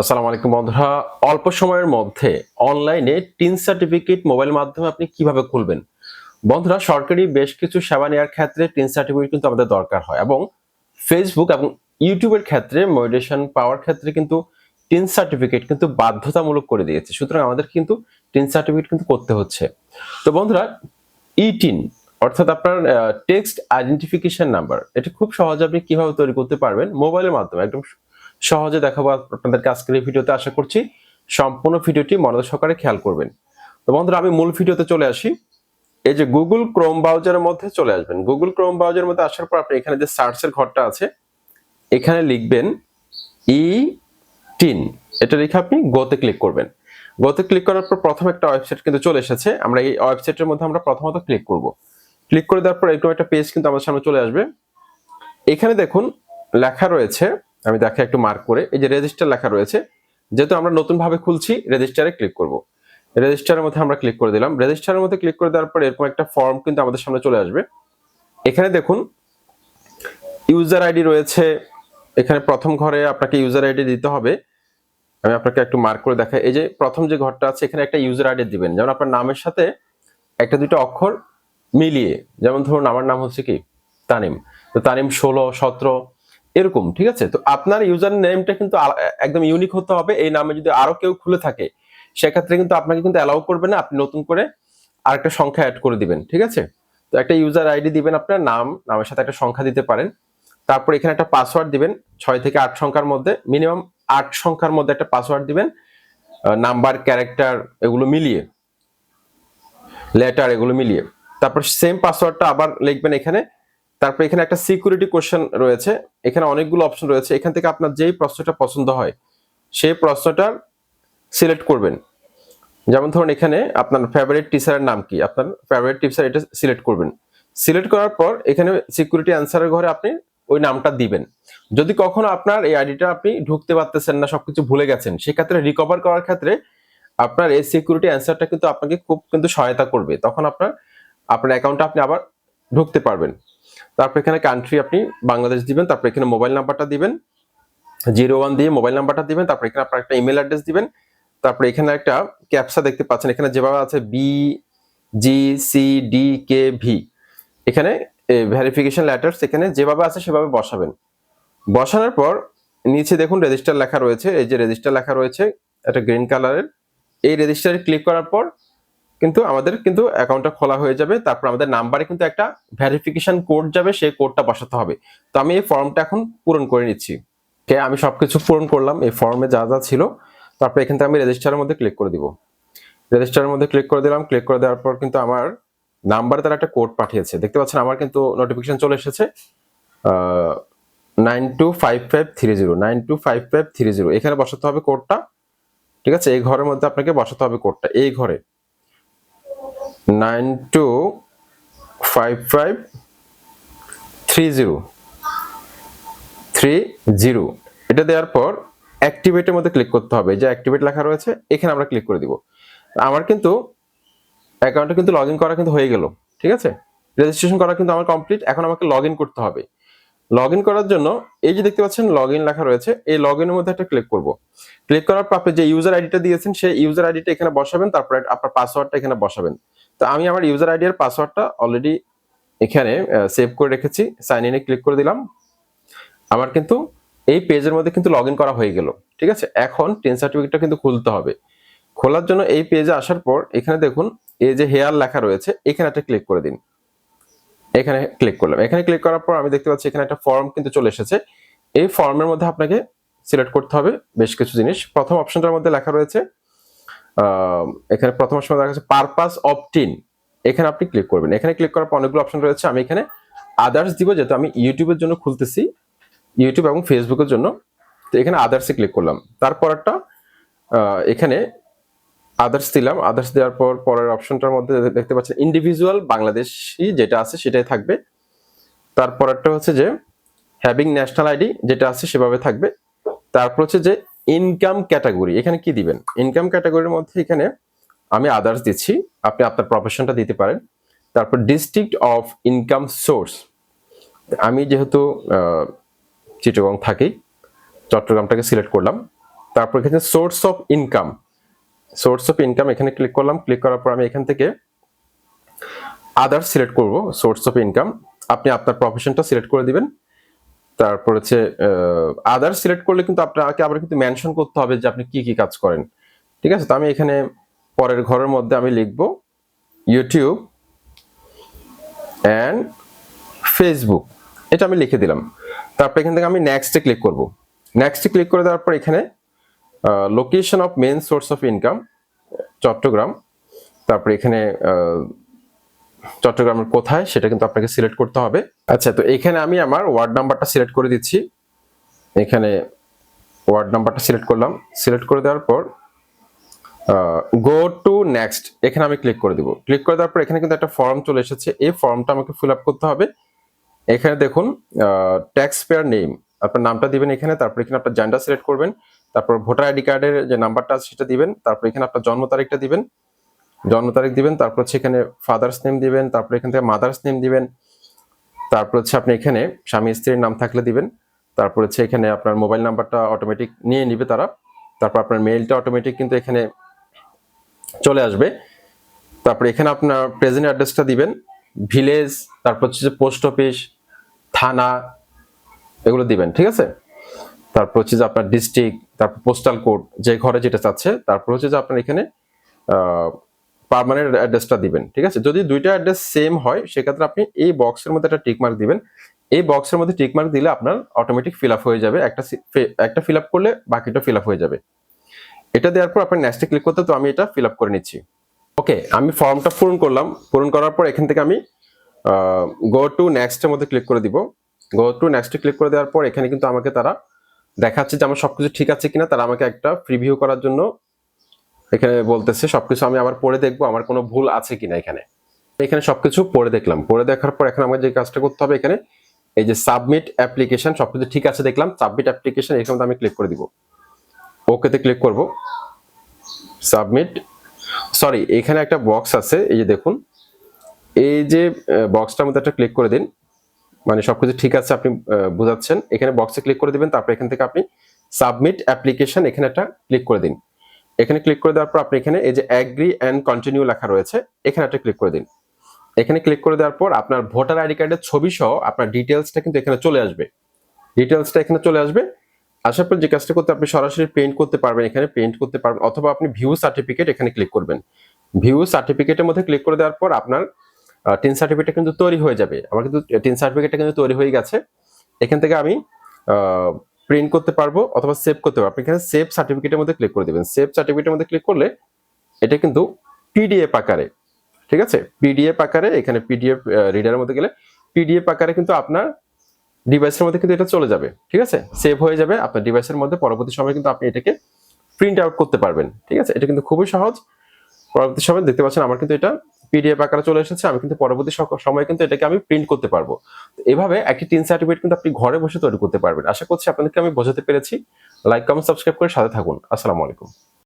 আসসালামু আলাইকুম বন্ধুরা। অল্প সময়ের মধ্যে অনলাইনে টিন সার্টিফিকেট মোবাইল মাধ্যমে আপনি কীভাবে খুলবেন? বন্ধুরা, সরকারি বেশ কিছু সেবা নেওয়ার ক্ষেত্রে টিন সার্টিফিকেট কিন্তু আমাদের দরকার হয় এবং ফেসবুক এবং ইউটিউবের ক্ষেত্রে মোটিভেশন পাওয়ার ক্ষেত্রে কিন্তু টিন সার্টিফিকেট কিন্তু বাধ্যতামূলক করে দিয়েছে। সুতরাং আমাদের কিন্তু টিন সার্টিফিকেট কিন্তু করতে হচ্ছে। তো বন্ধুরা ই টিন অর্থাৎ আপনার টেক্সট আইডেন্টিফিকেশন নাম্বার এটা খুব সহজে আপনি কীভাবে তৈরি করতে পারবেন? মোবাইলের মাধ্যমে, একদম সহজে দেখাবো আপনাদেরকে আজকের এই ভিডিওতে আশা করছি সম্পূর্ণ ভিডিওটি মনোযোগ সহকারে খেয়াল করবেন। তো বন্ধুরা, আমি মূল ভিডিওতে চলে আসি। এই যে গুগল ক্রোম ব্রাউজারের মধ্যে চলে আসবেন। গুগল ক্রোম ব্রাউজারের মধ্যে আসার পর আপনি এখানে যে সার্চের ঘরটা আছে, এখানে লিখবেন ই টিন এটা লিখে আপনি গোতে ক্লিক করবেন। গোতে ক্লিক করার পর প্রথম একটা ওয়েবসাইট কিন্তু চলে এসেছে। আমরা এই ওয়েবসাইটের মধ্যে আমরা প্রথমত ক্লিক করব। ক্লিক করে দেওয়ার পর এরকম একটা পেজ কিন্তু আমাদের সামনে চলে আসবে। এখানে দেখুন, লেখা রয়েছে আমি দেখে একটু মার্ক করে, এই যে রেজিস্টার লেখা রয়েছে, যেহেতু আমরা নতুন ভাবে খুলছি রেজিস্টারে ক্লিক করব। রেজিস্টারের মধ্যে আমরা ক্লিক করে দিলাম। রেজিস্টারের মধ্যে ক্লিক করে দেওয়ার পর এরকম একটা ফর্ম কিন্তু আমাদের সামনে চলে আসবে। এখানে দেখুন ইউজার আইডি রয়েছে। এখানে প্রথম ঘরে আপনাকে ইউজার আইডি দিতে হবে। আমি আপনাকে একটু মার্ক করে দেখাই। এই যে প্রথম যে ঘরটা আছে, এখানে একটা ইউজার আইডি দিবেন। যেমন আপনার নামের সাথে একটা দুটো অক্ষর মিলিয়ে, যেমন ধরুন আমার নাম হচ্ছে কি? তানিম। তো তানিম ষোলো, সতেরো এরকম, ঠিক আছে? তো আপনার ইউজার নেমটা কিন্তু একদম ইউনিক হতে হবে। এই নামে যদি আরও কেউ খুলে থাকে, সেক্ষেত্রে কিন্তু আপনাকে কিন্তু অ্যালাউ করবে না। আপনি নতুন করে আরেকটা সংখ্যা অ্যাড করে দিবেন, ঠিক আছে? তো একটা ইউজার আইডি দিবেন আপনার নাম, নামের সাথে একটা সংখ্যা দিতে পারেন। তারপর এখানে একটা পাসওয়ার্ড দিবেন, ছয় থেকে আট সংখ্যার মধ্যে মিনিমাম আট সংখ্যার মধ্যে একটা পাসওয়ার্ড দিবেন নাম্বার ক্যারেক্টার এগুলো মিলিয়ে। লেটার এগুলো মিলিয়ে। তারপর সেম পাসওয়ার্ডটা আবার লিখবেন এখানে তারপর এখানে একটা সিকিউরিটি কোশ্চেন রয়েছে। এখানে অনেকগুলো অপশন রয়েছে। এখান থেকে আপনার যেই প্রশ্নটা পছন্দ হয়, সেই প্রশ্নটা সিলেক্ট করবেন। যেমন ধরুন এখানে আপনার ফেভারিট টিচারের নাম কি? আপনার ফেভারিট টিচার এটা সিলেক্ট করবেন। সিলেক্ট করার পর এখানে সিকিউরিটি অ্যান্সারের ঘরে আপনি ওই নামটা দিবেন। যদি কখনো আপনার এই আইডিটা আপনি ঢুকতে পারতেছেন না, সবকিছু ভুলে গেছেন, সেক্ষেত্রে রিকভার করার ক্ষেত্রে আপনার এই সিকিউরিটি অ্যান্সারটা কিন্তু আপনাকে খুব কিন্তু সহায়তা করবে। তখন আপনার আপনার অ্যাকাউন্টটা আপনি আবার ঢুকতে পারবেন। তারপর এখানে কান্ট্রি আপনি বাংলাদেশ দিবেন, তারপর এখানে মোবাইল নাম্বারটা দিবেন জিরো ওয়ান দিয়ে মোবাইল নাম্বারটা দিবেন, তারপর এখানে আপনার একটা ইমেল অ্যাড্রেস দিবেন, তারপর এখানে একটা ক্যাপসা দেখতে পাচ্ছেন, এখানে যেভাবে আছে B G C D K V এখানে ভেরিফিকেশন লেটার্স এখানে যেভাবে আছে সেভাবে বসাবেন। বসানোর পর নিচে দেখুন রেজিস্টার লেখা রয়েছে, এই যে রেজিস্টার লেখা রয়েছে একটা গ্রিন কালারের এই রেজিস্টারে ক্লিক করার পর কিন্তু আমাদের কিন্তু অ্যাকাউন্টটা খোলা হয়ে যাবে, তারপর আমাদের নাম্বারে কিন্তু একটা ভেরিফিকেশন কোড যাবে, সেই কোডটা বসাতে হবে। তো আমি এই ফর্মটা এখন পূরণ করে নিচ্ছি। ওকে আমি সব কিছু পূরণ করলাম, এই ফর্মে যা যা ছিল। তারপর এখান থেকে আমি রেজিস্টারের মধ্যে ক্লিক করে দিব। রেজিস্টারের মধ্যে ক্লিক করে দিলাম ক্লিক করে দেওয়ার পর কিন্তু আমার নাম্বারে তারা একটা কোড পাঠিয়েছে। দেখতে পাচ্ছেন, আমার কিন্তু নোটিফিকেশন চলে এসেছে nine two five five three zero nine two five five three zero এখানে বসাতে হবে কোডটা ঠিক আছে? এই ঘরের মধ্যে আপনাকে বসাতে হবে কোডটা এই ঘরে। Nine two five five three zero. Three zero. এটা দেওয়ার পর অ্যাক্টিভেটের মধ্যে ক্লিক করতে হবে। যে অ্যাক্টিভেট লেখা রয়েছে, এখানে আমরা ক্লিক করে দিব। আমার কিন্তু অ্যাকাউন্টে কিন্তু লগ করা কিন্তু হয়ে গেল, ঠিক আছে? রেজিস্ট্রেশন করা কিন্তু আমার কমপ্লিট। এখন আমাকে লগ করতে হবে। লগ করার জন্য এই যে দেখতে পাচ্ছেন লগ লেখা রয়েছে। এই লগ ইনের মধ্যে একটা ক্লিক করব। ক্লিক করার পর আপনি যে ইউজার আইডিটা দিয়েছেন, সেই ইউজার আইডিটা এখানে বসাবেন। তারপরে আপনার পাসওয়ার্ডটা এখানে বসাবেন। তো আমি আমার ইউজার আইডি এর পাসওয়ার্ডটা অলরেডি এখানে সেভ করে রেখেছি সাইন ইনে ক্লিক করে দিলাম। আমার কিন্তু এই পেজের মধ্যে কিন্তু লগ করা হয়ে গেল, ঠিক আছে? এখন টেন সার্টিফিকেটটা কিন্তু খুলতে হবে। খোলার জন্য এই পেজে আসার পর এখানে দেখুন, এই যে হেয়ার লেখা রয়েছে, এখানে একটা ক্লিক করে দিন। এখানে ক্লিক করলাম। এখানে ক্লিক করার পর আমি দেখতে পাচ্ছি এখানে একটা ফর্ম কিন্তু চলে এসেছে। এই ফর্মের মধ্যে আপনাকে সিলেক্ট করতে হবে বেশ কিছু জিনিস। প্রথম অপশনটার মধ্যে লেখা রয়েছে এখানে প্রথম সময় দেখা যাচ্ছে পারপাস অফ টিন এখানে আপনি ক্লিক করবেন। এখানে ক্লিক করার পর অনেকগুলো অপশন রয়েছে। আমি এখানে আদার্স দিব, যেহেতু আমি ইউটিউবের জন্য খুলতেছি ইউটিউব এবং ফেসবুকের জন্য। তো এখানে আদার্সে ক্লিক করলাম। তারপর একটা এখানে আদার্স দিলাম। আদার্স দেওয়ার পর পরের অপশনটার মধ্যে দেখতে পাচ্ছেন ইন্ডিভিজুয়াল বাংলাদেশি যেটা আছে সেটাই থাকবে। তারপর একটা হচ্ছে যে হ্যাভিং ন্যাশনাল আইডি যেটা আছে সেভাবে থাকবে। তারপর হচ্ছে যে ইনকাম ক্যাটাগরি এখানে কি দিবেন? ইনকাম ক্যাটাগরির মধ্যে এখানে আমি আদার্স দিচ্ছি, আপনি আপনার প্রফেশনটা দিতে পারেন। তারপর ডিস্ট্রিক্ট অফ ইনকাম সোর্স আমি যেহেতু চিটাগং থাকি, চট্টগ্রামটাকে সিলেক্ট করলাম। তারপর এখানে source of income source of income এখানে ক্লিক করলাম ক্লিক করার পর আমি এখান থেকে আদার সিলেক্ট করব সোর্স অফ ইনকাম আপনি আপনার প্রফেশনটা সিলেক্ট করে দিবেন। তারপর হচ্ছে আদার সিলেক্ট করলে কিন্তু আপনাকে আবার কিন্তু মেনশন করতে হবে যে আপনি কি কি কাজ করেন। ঠিক আছে? তো আমি এখানে পরের ঘরের মধ্যে আমি লিখব ইউটিউব অ্যান্ড ফেসবুক এটা আমি লিখে দিলাম। তারপর এখান থেকে আমি নেক্সটে ক্লিক করব। নেক্সটে ক্লিক করে দেওয়ার পর এখানে location of main source of income Chittagong. তারপর এখানে চট্টগ্রামের কোথায় সেটা কিন্তু আপনাকে সিলেক্ট করতে হবে। আচ্ছা তো এখানে আমি আমার ওয়ার্ড নাম্বারটা সিলেক্ট করে দিচ্ছি। এখানে ওয়ার্ড নাম্বারটা সিলেক্ট করলাম। সিলেক্ট করে দেওয়ার পর গো টু নেক্সট এখানে আমি ক্লিক করে দিব। ক্লিক করে দেওয়ার পর এখানে কিন্তু একটা ফর্ম চলে এসেছে। এই ফর্মটা আমাকে ফিল আপ করতে হবে। এখানে দেখুন ট্যাক্স পেয়ার নেম আপনার নামটা দিবেন এখানে, তারপর এখানে আপনার জেন্ডার সিলেক্ট করবেন। তারপর ভোটার আইডি কার্ডের যে নাম্বারটা আছে সেটা দিবেন। তারপর এখানে আপনার জন্ম তারিখটা দিবেন। জন্ম তারিখ দিবেন, তারপর হচ্ছে এখানে ফাদার্স নেম দিবেন, তারপর এখান থেকে মাদার্স নেম দিবেন, তারপর হচ্ছে আপনি এখানে স্বামী স্ত্রীর নাম থাকলে দিবেন, তারপর হচ্ছে এখানে আপনার মোবাইল নাম্বারটা অটোমেটিক নিয়ে নিবে তারা, তারপর আপনার মেইলটা অটোমেটিক কিন্তু এখানে চলে আসবে। তারপর এখানে আপনার প্রেজেন্ট অ্যাড্রেসটা দিবেন ভিলেজ তারপর হচ্ছে যে পোস্ট অফিস থানা, এগুলো দিবেন, ঠিক আছে? তারপর হচ্ছে যে আপনার ডিস্ট্রিক্ট তারপর পোস্টাল কোড যে ঘরে যেটা চাচ্ছে, তারপর হচ্ছে যে আপনার এখানে পার্মানেন্ট অ্যাড্রেসটা দিবেন, ঠিক আছে? যদি দুইটা অ্যাড্রেস সেম হয়, সেক্ষেত্রে আপনি এই বক্সের মধ্যে একটা টিক মার্ক দিবেন। এই বক্সের মধ্যে টিক মার্ক দিলে আপনার অটোমেটিক ফিল আপ হয়ে যাবে। একটা একটা ফিল আপ করলে বাকিটা ফিল আপ হয়ে যাবে। এটা দেওয়ার পর আপনার নেক্সটে ক্লিক করতে, তো আমি এটা ফিল আপ করে নিচ্ছি। ওকে আমি ফর্মটা পূরণ করলাম। পূরণ করার পর এখান থেকে আমি গো টু নেক্সটের মধ্যে ক্লিক করে দিব। গো টু নেক্সটে ক্লিক করে দেওয়ার পর এখানে কিন্তু আমাকে তারা দেখাচ্ছে যে আমার সবকিছু ঠিক আছে কিনা। তারা আমাকে একটা প্রিভিউ করার জন্য এখানে বলতেছে, সবকিছু আমি আবার পড়ে দেখব, আমার কোনো ভুল আছে কিনা এখানে? এখানে সবকিছু পড়ে দেখলাম। পড়ে দেখার পর এখন আমাকে যে কাজটা করতে হবে এখানে, এই যে সাবমিট অ্যাপ্লিকেশন সবকিছু ঠিক আছে দেখলাম সাবমিট অ্যাপ্লিকেশন এখানে আমি ক্লিক করে দিব। ওকেতে ক্লিক করব। সাবমিট সরি এখানে একটা বক্স আছে, এই যে দেখুন, এই যে বক্সটার মধ্যে একটা ক্লিক করে দিন। মানে সবকিছু ঠিক আছে, আপনি বোঝাচ্ছেন। এখানে বক্সে ক্লিক করে দিবেন, তারপর এখান থেকে আপনি সাবমিট অ্যাপ্লিকেশন এখানে একটা ক্লিক করে দিন। এখানে ক্লিক করে দেওয়ার পর আপনি এখানে এই যে অ্যাগ্রি অ্যান্ড কন্টিনিউ লেখা রয়েছে, এখানে একটা ক্লিক করে দিন। এখানে ক্লিক করে দেওয়ার পর আপনার ভোটার আইডি কার্ডের ছবি সহ আপনার ডিটেলসটা কিন্তু এখানে চলে আসবে। ডিটেলসটা এখানে চলে আসবে। আসার পর যে কাজটা করতে আপনি সরাসরি পেইন্ট করতে পারবেন, এখানে পেইন্ট করতে পারবেন, অথবা আপনি ভিউ সার্টিফিকেট এখানে ক্লিক করবেন। ভিউ সার্টিফিকেটের মধ্যে ক্লিক করে দেওয়ার পর আপনার টিন সার্টিফিকেটটা কিন্তু তৈরি হয়ে যাবে। আমার কিন্তু টিন সার্টিফিকেটটা কিন্তু তৈরি হয়ে গেছে। এখান থেকে আমি প্রিন্ট করতে পারব অথবা সেভ করতে পারব। এখানে সেভ সার্টিফিকেটের মধ্যে ক্লিক করে দেবেন। সেভ সার্টিফিকেটের মধ্যে ক্লিক করলে এটা কিন্তু পিডিএফ আকারে, ঠিক আছে? পিডিএফ আকারে, এখানে পিডিএফ রিডারের মধ্যে গেলে পিডিএফ আকারে কিন্তু আপনার ডিভাইসের মধ্যে কিন্তু এটা চলে যাবে, ঠিক আছে? সেভ হয়ে যাবে। আপনার ডিভাইসের মধ্যে পরবর্তী সময় কিন্তু আপনি এটাকে প্রিন্ট আউট করতে পারবেন, ঠিক আছে? এটা কিন্তু খুবই সহজ। পরবর্তী সময় দেখতে পাচ্ছেন আমার কিন্তু এটা পিডিএফ আকারে চলে এসেছে, আমি কিন্তু পরবর্তী সময় কিন্তু এটাকে আমি প্রিন্ট করতে পারব। এভাবে একটি টিন সার্টিফিকেট কিন্তু আপনি ঘরে বসে তৈরি করতে পারবেন। আশা করছি আপনাদেরকে আমি বোঝাতে পেরেছি। লাইক কমেন্ট সাবস্ক্রাইব করে সাথে থাকুন। আসসালামু আলাইকুম।